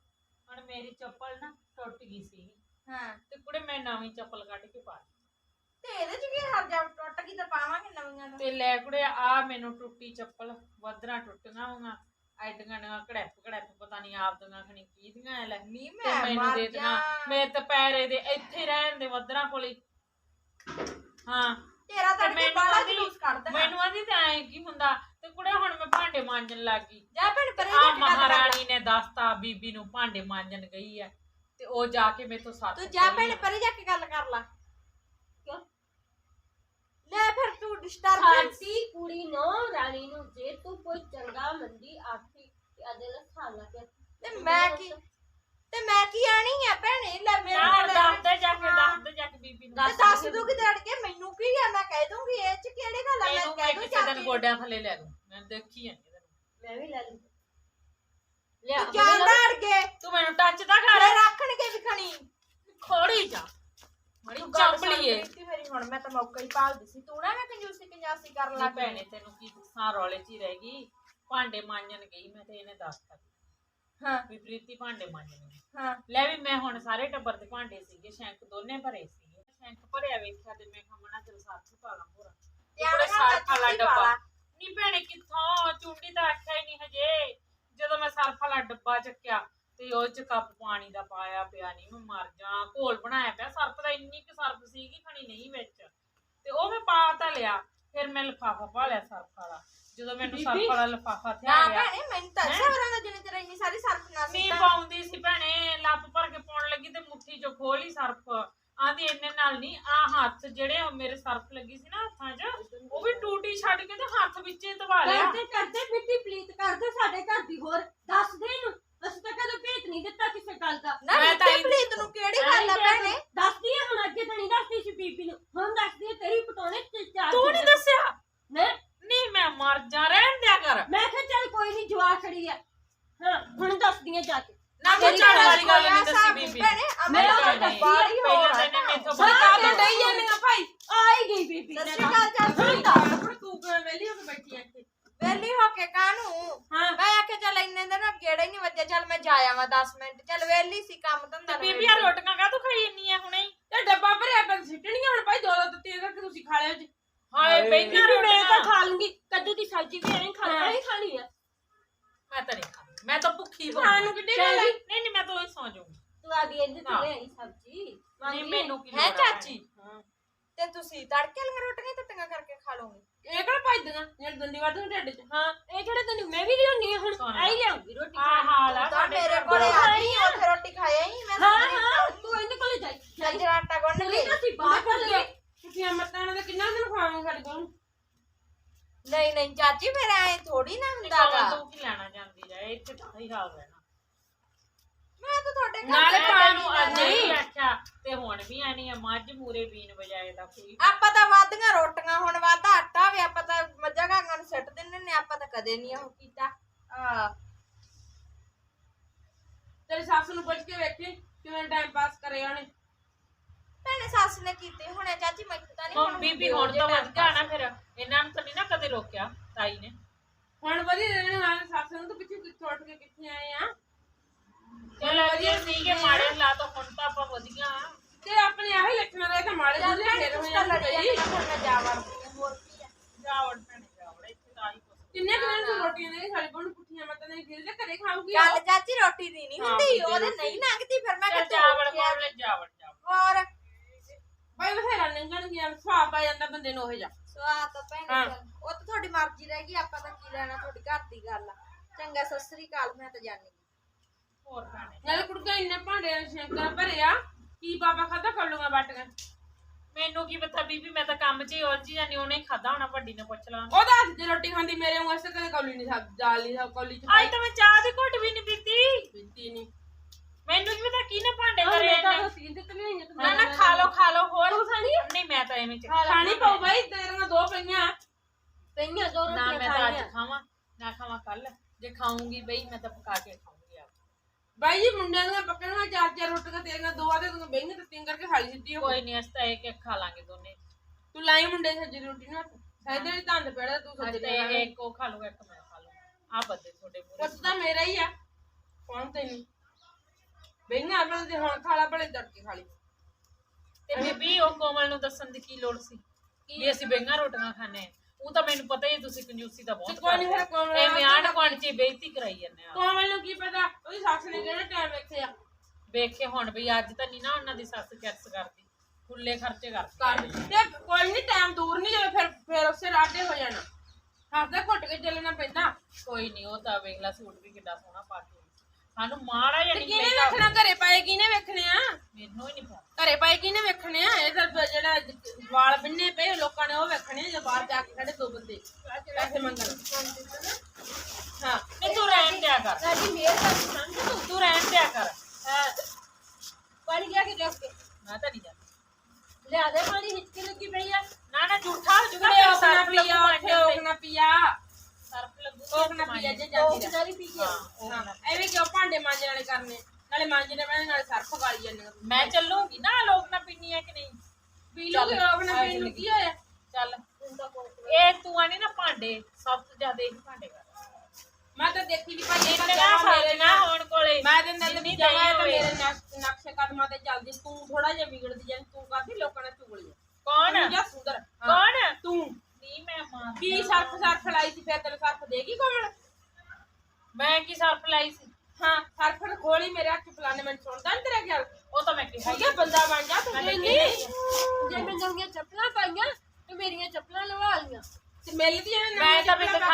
ਹੁਣ ਮੇਰੀ ਚੱਪਲ ਨਾ ਟੁੱਟ ਗਈ ਸੀ। ਹਾਂ। ਤੇ ਕੁੜੇ ਮੈਂ ਨਵੀਂ ਚੱਪਲ ਕੱਢ ਕੇ ਪਾ ਲਈ। ਤੇ ਇਹਦੇ ਚ ਕੀ ਹਰ ਜਾ ਟੁੱਟ ਗਈ ਤਾਂ ਪਾਵਾਂਗੇ ਨਵੀਆਂ ਨੂੰ। ਤੇ ਲੈ ਕੁੜੇ ਆ ਮੈਨੂੰ ਟੁੱਟੀ ਚੱਪਲ ਵਦਰਾ ਟੁੱਟੀਆਂ ਹੋਈਆਂ। ਐਡੀਆਂ ਨੇ ਕੜੈਪ ਕੜੈਪ ਪਤਾ ਨਹੀਂ ਆਪ ਦੀਆਂ ਖਣੀ ਕੀ ਦੀਆਂ ਐ ਲੈ। ਨਹੀਂ ਤੇ ਮੈਂ ਮੈਨੂੰ ਮਰ ਦੇ ਜਾ। ਦੇਣਾ ਮੇਰੇ ਤੇ ਪੈਰੇ ਦੇ ਇੱਥੇ ਰਹਿਣ ਦੇ ਵਦਰਾ ਕੋਲੇ। ਹਾਂ। ਤੇਰਾ ਤਾਂ ਤੇ ਕਿ ਮੈਨੂੰ ਬਾਲਾ ਆਂਦੀ- ਜਲੂਸ ਕੱਢ ਦੇਣਾ ਮੈਨੂੰ ਆਂਦੀ ਤਾਂ ਐ ਕੀ ਹੁੰਦਾ ਤੇ ਕੁੜੇ ਹੁਣ ਮੈਂ ਭਾਂਡੇ ਮਾਂਜਣ ਲੱਗ ਗਈ। ਜਾ ਭੈਣ ਪਰੇ ਆ ਜਾ ਕੇ ਗੱਲ ਕਰ। ਮਹਾਰਾਣੀ ਨੇ ਦੱਸਤਾ ਬੀਬੀ ਨੂੰ ਭਾਂਡੇ ਮਾਂਜਣ ਗਈ ਐ ਤੇ ਉਹ ਜਾ ਕੇ ਮੇਥੋਂ ਸੱਤ ਤੂੰ ਜਾ ਭੈਣ ਪਰੇ ਜਾ ਕੇ ਗੱਲ ਕਰ ਲਾ। ਕਿਉਂ? ਲੈ ਫਿਰ ਤੂੰ ਡਿਸਟਰਬੈਂਸ ਸਾਡੀ ਕੁੜੀ ਨੂੰ ਰਾਣੀ ਨੂੰ ਜੇ ਤੂੰ ਕੋਈ ਚੰਗਾ ਮੰਦੀ ਆਖੀ ਤੇ ਅਦੇ ਸਾਲਾ ਕੇ ਤੇ ਮੈਂ ਕੀ ਤੇ ਮੈਂ ਕੀ ਆਣੀ ਆ ਭੈਣੇ? ਲੈ ਮੇਰੇ ਨਾਲ ਦੱਸ ਦੇ ਜਾ ਕੇ। ਦੱਸ ਦੇ ਜਾ ਕੇ ਬੀਬੀ ਨੂੰ। ਤੇ ਦੱਸ ਦੂਗੀ ਤੇ ਅੜ ਕੇ ਮੈਨੂੰ ਕੀ ਆ? ਮੈਂ ਕਹਿ ਦੂੰਗੀ ਇਹ ਚ ਕਿਹੜੀ ਗੱਲ ਆ? ਮੈਂ ਇਹਨੂੰ ਕਹਿ ਦੂੰ ਕਿਸੇ ਜਾ ਕੇ ਗੋਡਿਆਂ ਥੱਲੇ ਲੈ ਲੂੰ ਮੈਂ ਦੇਖੀ ਐ ਮੈਂ ਵੀ ਲੈ ਲੂੰ ਲਿਆ ਤੂੰ ਜਾਂਦਾ ਅੜ ਕੇ। ਤੂੰ ਮੈਨੂੰ ਟੱਚ ਤਾਂ ਕਰ। ਘਰੇ ਰੱਖਣਗੇ ਵੀ ਖਣੀ ਖੋੜੀ ਜਾ। ਮੜੀ ਤੂੰ ਗੱਲ ਸੁਣ ਚੰਬਲੀ ਏ ਪ੍ਰੀਤੀ ਮੇਰੀ ਹੁਣ ਮੈਂ ਤਾਂ ਮੌਕਾ ਹੀ ਭਾਲਦੀ ਸੀ। ਤੂੰ ਨਾ ਮੈਂ ਕੰਜੂਸੀ ਕੰਜਾਸੀ ਕਰਨ ਲੱਗ ਭੈਣੇ ਤੈਨੂੰ ਕੀ ਦੱਸਾਂ ਰੌਲੇ 'ਚ ਹੀ ਰਹਿ ਗਈ। ਭਾਂਡੇ ਮਾਂਜਣ ਗਈ ਮੈਂ ਤੇ ਇਹਨੇ ਦੱਸਤਾ ਹਾਂ। ਵੀ ਪ੍ਰੀਤੀ ਭਾਂਡੇ ਮਾਂਜਣ ਹਾਂ। ਲੈ ਵੀ ਮੈਂ ਹੁਣ ਸਾਰੇ ਟੱਬਰ ਦੇ ਭਾਂਡੇ ਸੀਗੇ ਸ਼ੈਂਕ ਦੋਨੇ ਭਰੇ ਸੀਗੇ। ਸ਼ੈਂਕ ਭਰਿਆ ਵੇਖਿਆ ਤੇ ਮੈਂ ਖਮਣਾ ਚਲ ਸਾਥ ਪਾ ਲਾਂ ਪੂਰਾ ਨਾਲ ਸਰਫ ਵਾਲਾ ਡੱਬਾ। ਲਾ। ਨੀ ਭੈਣੇ ਕਿੱਥੋਂ? ਚੁੰਡੀ ਤਾਂ ਆਖਿਆ ਹੀ ਨਹੀਂ ਹਜੇ। ਜਦੋਂ ਮੈਂ ਸਰਫ ਵਾਲਾ ਡੱਬਾ ਚੱਕਿਆ ਤੇ ਉਹ ਚ ਕੱਪ ਪਾਣੀ ਦਾ ਪਾਇਆ ਪਿਆ ਨਹੀਂ ਮੈਂ ਮਰ ਜਾ ਘੋਲ ਬਣਾਇਆ ਪਿਆ। ਸਰਫ ਦਾ ਇੰਨੀ ਕੁ ਸਰਫ ਸੀਗੀ ਖਣੀ ਨਹੀਂ ਵਿੱਚ। ਤੇ ਉਹ ਮੈਂ ਪਾ ਤਾਂ ਲਿਆ ਫਿਰ ਮੈਂ ਲਿਫਾਫਾ ਪਾ ਲਿਆ ਸਰਫ ਵਾਲਾ। ਜਦੋਂ ਮੈਨੂੰ ਸਰਫ। ਵਾਲਾ ਲਿਫਾਫਾ ਨਾ ਥਿਆ ਗਿਆ। ਭੈਣੇ ਮੈਨੂੰ ਤਾਂ ਹੈਂ? ਸਵਰਾਂ ਦਾ ਜਿੰਨੇ ਤੇਰਾ ਇੰਨੀ ਸਾਰੀ ਸਰਫ ਨਾ ਸੀ ਪਾਉਂਦੀ ਸੀ ਭੈਣੇ ਲੱਪ ਭਰ ਕੇ ਪਾਉਣ ਲੱਗੀ ਤੇ ਮੁੱਠੀ ਚੋਂ ਖੋਲੀ ਸਰਫ ਆਂਦੀ ਇੰਨੇ ਨਾਲ ਨਹੀਂ ਆ ਹੱਥ ਜਿਹੜੇ ਉਹ ਮੇਰੇ ਸਰਫ ਲੱਗੀ ਸੀ ਨਾ ਹੱਥਾਂ 'ਚ ਉਹ ਵੀ ਟੂਟੀ ਛੱਡ ਕੇ ਤੇ ਹੱਥ ਵਿੱਚੇ ਦਬਾ ਲਿਆ। ਕਰਦੇ ਕਰਦੇ ਮਿੱਟੀ ਪਲੀਤ ਕਰਦੇ ਸਾਡੇ ਘਰ ਦੀ ਹੋਰ। ਦੱਸ ਦੇ ਇਹਨੂੰ। ਅਸੀਂ ਤਾਂ ਕਦੇ ਭੇਤ ਨਹੀਂ ਦਿੱਤਾ ਕਿਸੇ ਗੱਲ ਦਾ। ਨਾ ਮੈਂ ਤਾਂ ਇਹ- ਪਲੀਤ ਨੂੰ ਕਿਹੜੀ ਗੱਲ ਆ ਭੈਣੇ ਤੂੰ ਦੱਸਦੀ ਆ ਹੁਣ ਅੱਗੇ ਤਾਂ ਨਹੀਂ ਦੱਸਦੀ ਸੀ ਬੀਬੀ ਨੂੰ ਹੁਣ ਦੱਸਦੀ ਆ ਤੇਰੀ ਪਟੋਣੇ ਤੇ ਚਾਰ ਤੂੰ ਨਹੀਂ ਦੱਸਿਆ ਮੈਂ ਨਹੀਂ ਮੈਂ ਮਰ ਜਾ ਰਹਿਣ ਦਿਆ ਕਰ ਮੈਂ ਕਿਹਾ ਚੱਲ ਦੱਸੀ ਬਾਹਲੀ ਹੋ ਪਹਿਲਾਂ ਰਹਾ ਤਾਂ ਇਹਨੇ ਮੈਥੋਂ ਹੁਣ ਕਾਹ ਤੋਂ ਡਈ ਜਾਂਦੀਆਂ ਭਾਈ ਆ ਹੀ ਗਈ ਬੀਬੀ ਸਤਿ ਨੇ ਸ਼੍ਰੀ ਅਕਾਲ ਚਾਚੀ ਹੁਣ ਤੂੰ ਕਿਵੇਂ ਵਿਹਲੀ ਹੋ ਕੇ ਬੈਠੀ ਆ ਵੇਲੀ ਹੋ ਕੇ ਕਾਹਨੂੰ? ਹਾਂ। ਮੈਂ ਆਖਿਆ ਚੱਲ ਇੰਨੇ ਦਿਨ ਗੇੜਾ ਹੀ ਨਹੀਂ ਵੱਜਿਆ। ਚੱਲ ਮੈਂ ਜਾ ਆਵਾਂ 10 ਮਿੰਟ। ਚੱਲ ਵੇਲੀ ਸੀ ਕੰਮ ਧੰਦਾ ਬੀਬੀ ਆ ਰੋਟੀਆਂ ਕਾ ਤੂੰ ਖਾਈ ਇੰਨੀ ਆ ਹੁਣੇ? ਹੀ? ਤੇ ਡੱਬਾ ਭਰਿਆ ਪਿਆ ਸਿੱਟਣੀਆਂ ਹੁਣ ਭਾਈ ਦੋ ਦੋ ਦਿੱਤੀਆਂ ਕਰਕੇ ਤੁਸੀਂ ਖਾ ਲਿਓ ਜੀ। ਹਾਏ ਬੈਠਾ ਬੀਬੀ ਮੈਂ ਤਾਂ ਰੋਟੀਆਂ ਖਾ ਲੂੰਗੀ। ਕੱਦੂ ਦੀ ਸਬਜ਼ੀ ਵੀ ਐਂ ਖਾਣੀ ਹੀ। ਖਾਣੀ ਆ। ਮੈਂ ਤਾਂ ਨਹੀਂ ਖਾਣੀ ਮੈਂ ਤਾਂ ਭੁੱਖੀ ਖਾਣ ਨੂੰ ਕਿੱਡੀ ਗੱਲ ਹੈ ਨਹੀਂ ਨਹੀਂ ਮੈਂ ਤਾਂ ਉਹੀ ਸੌ ਜਾਊਂਗੀ। ਤੂੰ ਆ ਇਹਦੇ ਹਾਂ। ਤੇ ਆਈ ਸਬਜ਼ੀ। ਨਹੀਂ ਮੈਨੂੰ ਕੀ ਹੈ ਲੋੜ ਆ। ਚਾਚੀ? ਤੇ ਤੁਸੀਂ ਤੜਕੇ ਵਾਲੀਆਂ ਰੋਟੀਆਂ ਤੱਤੀਆਂ ਕਰਕੇ ਖਾ ਲਓਗੇ। ਇਹ ਕਿਹੜਾ ਭੱਜਦੀਆਂ ਜਿਹੜੇ ਦੰਦੀ ਵੱਢ ਨੂੰ ਢਿੱਡ 'ਚ। ਹਾਂ ਇਹ ਜਿਹੜੇ ਤੈਨੂੰ ਮੈਂ ਵੀ ਲਿਆਉਣੀ ਆ ਹੁਣ। ਸੋਨਾ। ਆਈ ਲਿਆਉਂਗੀ ਰੋਟੀ ਆ ਹਾਲ ਆ ਤਾਂ ਸਾਡੇ ਮੇਰੇ ਘਰ ਕੋਲੇ ਦਾ। ਆ ਗਈ ਉੱਥੇ ਰੋਟੀ ਖਾਇਆ ਹੀ ਮੈਂ ਹਾਂ ਹਾਂ ਤੂੰ ਇਹਦੇ ਕੋਲੇ ਜਾਈ। ਜਾਈ ਜਰਾ ਆਟਾ ਗੁੰਨ ਨਹੀਂ ਕੇ। ਤਾਂ ਅਸੀਂ ਬਾਹਰ ਚੱਲ ਗਏ। ਕੁੱਤੀਆਂ ਮੱਤਾਂ ਨਾਲ ਤਾਂ ਕਿੰਨਾ ਦਿਨ ਖਾਵਾਂਗੇ ਸਾਡੇ ਕੋਲ? ਨਹੀਂ ਨਹੀਂ ਚਾਚੀ ਫਿਰ ਐ ਥੋੜੀ ਨਾ ਤੇ ਹੁੰਦਾਗਾ ਕਮਲ ਤੂੰ ਕੀ ਲੈਣਾ ਜਾਂਦੀ ਆ? ਇੱਥੇ ਤਾਂ ਹੀ ਹਾਲ ਰਹਿਣਾ। ਮੈਂ ਤਾਂ ਤੁਹਾਡੇ ਘਰ ਨਾਲੇ ਜਾ ਪਾਣੀ ਕੇ ਆ ਨਹੀਂ ਨਹੀਂ। ਅੱਛਾ ਤੇ ਹੁਣ ਵੀ ਆਣੀ ਆ ਮੱਝ ਮੂਰੇ ਬੀਨ ਵਜਾਏ ਦਾ ਕੋਈ। ਆਪਾਂ ਤਾਂ ਵਾਧੀਆਂ ਰੋਟੀਆਂ ਹੁਣ ਵਾਧਾ ਆਟਾ ਵੀ ਆਪਾਂ ਤਾਂ ਮੱਝਾਂ ਗਾਂਗਾਂ ਨੂੰ ਸਿੱਟ ਦਿੰਦੇ ਨੇ ਆਪਾਂ ਤਾਂ ਕਦੇ ਨਹੀਂ ਉਹ ਕੀਤਾ। ਆ ਤੇਰੀ ਸੱਸ ਨੂੰ ਪੁੱਛ ਕੇ ਵੇਖੀ ਕਿਵੇਂ ਟਾਈਮ ਪਾਸ ਕਰਿਆ ਉਹਨੇ? ਭੈਣੇ ਸੱਸ ਨੇ ਕੀਤੇ ਹੁਣੇ ਚਾਚੀ ਮੈਂ ਤਾਂ ਨਹੀਂ ਹੁਣ ਬੀਬੀ ਹੁਣ ਤਾਂ ਵੱਧ ਗਿਆ ਨਾ ਫਿਰ ਇਹਨਾਂ ਨੂੰ ਤਾਂ ਨਹੀਂ ਨਾ ਕਦੇ ਰੋਕਿਆ ਤਾਈ ਨੇ। ਹੁਣ ਵਧੀਆ ਰਹਿਣ ਵਾਲੇ ਸੱਸ ਨੂੰ ਤਾਂ ਪਿੱਛੇ ਕਿੱਥੋਂ ਉੱਠ ਕੇ ਕਿੱਥੇ ਆਏ ਆ? ਚਲ ਵਧੀਆ ਸੀਗੇ ਮਾੜੇ ਲਾ ਤਾਂ ਹੁਣ ਤਾਂ ਆਪਾਂ ਵਧੀਆ ਆ। ਤੇ ਆਪਣੇ ਆਹੀ ਲੱਛਣ ਰਹੇ ਤਾਂ ਮਾੜੇ ਚੱਲ ਜਿਹੇ ਭੈਣੇ ਫੇਰ ਕੁਛ ਹੋਏ ਤਾਂ ਆ ਲੜੀ ਭਾਈ ਜਾਂਦੀ ਹੁਣ ਮੈਂ ਜਾ ਵੜਦੀ ਹਾਂ, ਹੋਰ ਕੀ ਆ? ਜਾਵੜ ਭੈਣੇ ਜਾਵੜ ਇੱਥੇ ਤਾਂ ਆਹੀ ਕੁਛ। ਕਿੰਨੇ ਕੁ ਦਿਨ ਤੋਂ ਰੋਟੀਆਂ ਦੇ ਸਾਡੇ ਕੋਲ ਪੁੱਠੀਆਂ ਮੱਤਾਂ ਨਹੀਂ ਫਿਰ ਤੇ ਘਰੇ ਖਾਊਗੀ ਗੱਲ ਚਾਚੀ ਰੋਟੀ ਦੀ ਨਹੀਂ ਹਾਂ, ਹੁੰਦੀ ਬੀਬੀ ਉਹਦੇ ਰੋਟੀ। ਨਹੀਂ ਲੰਘਦੀ ਫਿਰ ਮੈਂ ਚੱਲ ਕਿਹਾ ਜਾਵੜ ਤੂੰ ਕੋਲ ਜਾਵੜ ਜਾਵੜ ਹੋਰ? ਭਾਈ ਬਥੇਰਾ ਲੰਘਣ ਗਿਆ ਪਾ ਜਾਂਦਾ ਬੰਦੇ ਨੂੰ ਉਹ ਜਾ ਸਵਾਦ ਤਾਂ ਭੈਣੇ ਹਾਂ। ਚੱਲ, ਉਹ ਤਾਂ ਤੁਹਾਡੀ ਮਰਜ਼ੀ ਰਹਿ ਗਈ ਆਪਾਂ ਤਾਂ ਕੀ ਲੈਣਾ ਤੁਹਾਡੀ ਘਰ ਦੀ ਗੱਲ ਆ। ਚੰਗਾ ਸਤਿ ਸ੍ਰੀ ਅਕਾਲ ਮੈਂ ਤਾਂ ਜਾਣੀ ਹੋਰ ਭੈਣੇ। ਨਾਲ ਕੁੜਕਾ ਇੰਨੇ ਭਾਂਡੇ ਸ਼ੰਕਰ ਭਰਿਆ ਕੀ ਬਾਬਾ ਖਾਦਾ ਕਰ ਲੂਗਾ ਬਾਟੀਆਂ? ਮੈਨੂੰ ਕੀ ਪਤਾ ਬੀਬੀ ਮੈਂ ਤਾਂ ਕੰਮ 'ਚ ਹੀ ਉਲਝੀ ਜਾਂਦੀ ਉਹਨੇ ਖਾਦਾ ਹੋਣਾ ਵੱਡੀ ਨੇ ਪੁੱਛ ਲਾਂ ਉਹਦਾ ਹੱਥ ਦੀ ਰੋਟੀ ਖਾਂਦੀ ਮੇਰੇ ਵਾਸਤੇ ਕਦੇ ਕੌਲੀ ਨਹੀਂ ਸਾ ਦਾਲ ਨਹੀਂ ਸਾ ਕੌਲੀ ਚ ਅੱਜ ਤਾਂ ਮੈਂ ਚਾਹ ਦੀ ਘੁੱਟ ਵੀ ਨਹੀਂ ਪੀਤੀ। ਪੀਤੀ ਨਹੀਂ। ਮੈਨੂੰ ਕੀ ਪਤਾ ਕਿਹਨੇ ਭਾਂਡੇ ਕਰੇ ਮੈਂ ਤਾਂ ਇਹਨੇ ਸੀਨ ਤੇ ਤਵੇਂ ਹੋਈਆਂ ਤੂੰ ਨਾ ਨਾ ਖਾ ਲੋ ਖਾ ਲੋ ਹੋਰ। ਨਹੀਂ ਮੈਂ ਤਾਂ ਐਵੇਂ ਚ ਖਾਣੀ ਪਊ ਬਾਈ ਤੇਰੀਆਂ ਦੋ ਪਈਆਂ। ਪਈਆਂ ਦੋ ਨਾ ਰੋਟੀਆਂ ਮੈਂ ਤਾਂ ਅੱਜ ਖਾਣੀਆਂ। ਖਾਵਾਂ ਨਾ ਖਾਵਾਂ ਕੱਲ ਜੇ ਖਾਊਂਗੀ ਬਈ ਮੈਂ ਤਾਂ ਪਕਾ ਕੇ ਖਾਊਂਗੀ। ਆਪ ਬਾਈ ਜੀ ਮੁੰਡਿਆਂ ਦੀਆਂ ਪੱਕਣੀਆਂ ਚਾਰ ਚਾਰ ਰੋਟੀਆਂ ਤੇਰੀਆਂ ਦੋ ਆ ਤੇ ਬਈਆਂ ਤੇ ਤਿੰਨ ਕਰਕੇ ਖਾ ਲਈ ਸਿੱਧੀ ਹੋ ਕੋਈ ਨਹੀਂ ਅਸਤਾ ਇੱਕ ਇੱਕ ਖਾ ਲਾਂਗੇ ਦੋਨੇ। ਤੂੰ ਲਾਈ ਮੁੰਡੇ ਦੀ ਸੱਜੀ ਰੋਟੀ ਨਾ। ਸਾਇਦੇ ਦੀ ਧੰਦ ਪੈੜਾ ਤੂੰ ਅੱਜ ਸੱਜੀ ਤੇ ਇਹ ਇੱਕ ਉਹ ਖਾ ਲੂਗਾ ਇੱਕ ਮੈਂ ਖਾ ਲੂੰ ਆ ਬੰਦੇ ਤੁਹਾਡੇ ਮੂਰੇ ਪੁੱਤ ਤਾਂ ਮੇਰਾ ਹੀ ਆ। ਕੌਣ ਤੈਨੂੰ ਬਈਆਂ ਆਪਣੇ ਤੇ ਹੁਣ ਖਾਲਾ ਭਲੇ ਤੜਕੇ ਖਾ ਲਈ। ਤੇ ਬੀਬੀ ਉਹ ਕੋਮਲ ਨੂੰ ਦੱਸਣ ਦੀ ਕੀ ਲੋੜ ਸੀ? ਵੀ ਅਸੀਂ ਬੈਂਗਾ ਰੋਟੀਆਂ ਖਾਣੇ ਉਹ ਤਾਂ ਮੈਨੂੰ ਪਤਾ ਹੀ ਹੈ ਤੁਸੀਂ ਕੰਜੂਸੀ ਦਾ ਬਹੁਤ ਕੋਈ ਨੀ ਫਿਰ ਕੋਮਲ ਐਵੇਂ ਆਣ ਕੋਣ ਚ ਹੀ ਬੇਇੱਜ਼ਤੀ ਕਰਾਈ ਜਾਂਦੇ ਆ? ਕੋਮਲ ਨੂੰ ਕੀ ਪਤਾ? ਉਹਦੀ ਸੱਸ ਨੇ ਕਿਹੜਾ ਟਾਈਮ ਵੇਖਿਆ ਵੇਖੇ ਹੁਣ ਵੀ ਅੱਜ ਤਾਂ ਨਹੀਂ ਨਾ ਉਹਨਾਂ ਦੀ ਸੱਸ ਚੈਕਸ ਕਰਦੀ। ਖੁੱਲੇ ਖਰਚੇ ਕਰ। ਕਰਦੀ ਤੇ ਕੋਈ ਨਹੀਂ ਟਾਈਮ ਦੂਰ ਨਹੀਂ ਜਦੋਂ ਫਿਰ ਫਿਰ ਉਸੇ ਰਾਡੇ ਹੋ ਜਾਣਾ। ਹੱਥ ਦਾ ਘੁੱਟ ਕੇ ਚੱਲਣਾ ਪੈਂਦਾ। ਕੋਈ ਨਹੀਂ ਉਹ ਤਾਂ ਵੇਖਲਾ ਸੂਟ ਵੀ ਕਿੱਡਾ ਸੋਹਣਾ ਪਾ ਕੇ। ਸਾਨੂੰ ਮਾੜਾ ਜਿਹਾ ਤੇ ਨਹੀਂ ਕਿਹਨੇ ਵੇਖਣਾ? ਘਰੇ ਪਾਏ ਕਿਹਨੇ ਵੇਖਣੇ ਆ? ਮੈਨੂੰ ਹੀ ਨਹੀਂ ਪਤਾ। ਘਰੇ ਪਾਏ ਕਿਹਨੇ ਵੇਖਣੇ ਆ? ਇਹ ਤਾਂ ਜਿਹੜਾ ਵਾਲ ਬੰਨੇ ਪਏ ਲੋਕਾਂ ਨੇ ਉਹ ਵੇਖਣੇ ਆ ਜੇ ਬਾਹਰ ਜਾ ਕੇ ਖੜੇ ਦੋ ਬੰਦੇ। ਪੈਸੇ ਮੰਗਣ। ਹਾਂ। ਤੂੰ ਰਹਿਣ ਦਿਆ ਕਰ। ਸਾਡੀ ਮੇਰ ਦਾ ਸਮਝ ਤੂੰ ਤੂੰ ਰਹਿਣ ਦਿਆ ਕਰ। ਪਾਣੀ ਗਿਆ ਕਿ ਕੇ। ਮੈਂ ਤਾਂ ਨਹੀਂ ਜਾਂਦੀ ਲਿਆ ਦੇ ਪਾਣੀ ਹਿੱਚਕੇ ਲੱਗੀ ਪਈ ਆ। ਨਾ ਨਾ ਝੂਠਾ ਹੋ ਜੂਗਾ ਤੇਰਾ ਪੀਆ ਉੱਥੇ ਪੀਆ। ਸਰਫ ਲੱਗੂ ਉਹ ਨਾ ਪੀਆ ਜੇ ਜਾਂਦੀ। ਕਿਦਾਰੀ ਪੀ ਨਾ। ਐਵੇਂ ਕਿਉਂ ਭਾਂਡੇ ਮਾਂਜਣ ਵਾਲੇ ਕਰਨੇ? ਨਾਲੇ ਮਾਂਜਣੇ ਪੈਣੇ ਨਾਲੇ ਸਰਫ ਗਾਲੀ ਜਾਂਦੇ ਮੈਂ ਚੱਲੂਗੀ ਨਾ ਲੋਕ ਨਾ ਪੀਣੀ ਹੈ ਕਿ ਨਹੀਂ? ਪੀ ਲੂ ਕਿ ਲੋਕ ਨਾ ਪੀਣ ਨੂੰ ਕੀ ਹੋਇਆ? ਚੱਲ। ਇਹ ਤੂੰ ਆਣੀ ਨਾ ਭਾਂਡੇ ਸਭ ਤੋਂ ਜ਼ਿਆਦਾ ਇਹ ਭਾਂਡੇ ਕਰ। ਮੈਂ ਤਾਂ ਦੇਖੀ ਭਾਈ ਇੱਕ ਨਾ ਸਾਜਣਾ ਹੋਣ ਕੋਲੇ ਮੈਂ ਤੇ ਜਿੰਨੀ ਵੀ ਜਾਵਾਂ ਤਾਂ। ਮੇਰੇ ਨਕਸ਼- ਕਦਮਾਂ ਤੇ ਚੱਲਦੀ ਤੂੰ ਥੋੜਾ ਜਿਹਾ ਵਿਗੜਦੀ ਜਾਂਦੀ ਤੂੰ ਕਰਦੀ ਲੋਕਾਂ ਨਾਲ ਚੁਗਲੀਆਂ। ਕੌਣ? ਜਾ ਸੁਧਰ ਹਾਂ। ਕੌਣ? ਤੂੰ। ਨਹੀਂ ਕੀ ਸਰਫ ਸਰਫ ਲਾਈ ਸੀ ਫਿਰ ਤੈਨੂੰ ਸਰਫ ਦੇਗੀ ਕੋਮਲ ਮੈਂ ਕੀ ਸਰਫ ਲਾਈ ਸੀ? ਹਾਂ ਸਰਫ ਖੋਲੀ ਮੇਰੇ ਹੱਥ ਚ ਫਲਾਣੇ ਮੈਨੂੰ ਸੁਣਦਾ ਨੀ ਤੇਰਾ ਗੱਲ ਉਹ ਤਾਂ ਮੈਂ ਕਿਹਾ ਹੈ ਬੰਦਾ ਬਣ ਜਾ ਤੂੰ ਮੈਂ ਨਹੀਂ ਹੀ ਜੇ ਮੈਂ ਨਵੀਆਂ ਚੱਪਲਾਂ ਪਾਈਆਂ ਤੇ ਮੇਰੀਆਂ ਚੱਪਲਾਂ ਲਵਾ ਲੀਆਂ ਤੇ ਮਿਲਦੀ ਐ ਮੈਂ ਤਾਂ ਵੀ ਕੂੜਾ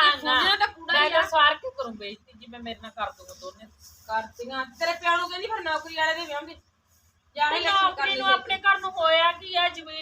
ਮੈਂ ਹੀ ਤਾਂ ਸਵਾਰ ਕੇ ਕਰੂੰ ਬੇਇੱਜ਼ਤੀ? ਜਿਵੇਂ ਮੇਰੇ ਨਾਲ ਕਰ ਦੂਗਾ ਦੋਨੇ। ਕਰਦੀਆਂ ਤੇਰੇ ਪਿਓ ਨੂੰ ਕਹਿੰਦੀ ਫਿਰ ਨੌਕਰੀ ਵਾਲੇ ਦੇ ਵਿਆਹ ਜਾ ਹੀ ਲੱਛਣ ਕਰ ਨੌਕਰੀ ਲਈ ਨੂੰ ਆਪਣੇ ਘਰ ਨੂੰ ਹੋਇਆ ਕੀ ਆ ਜ਼ਮੀਨ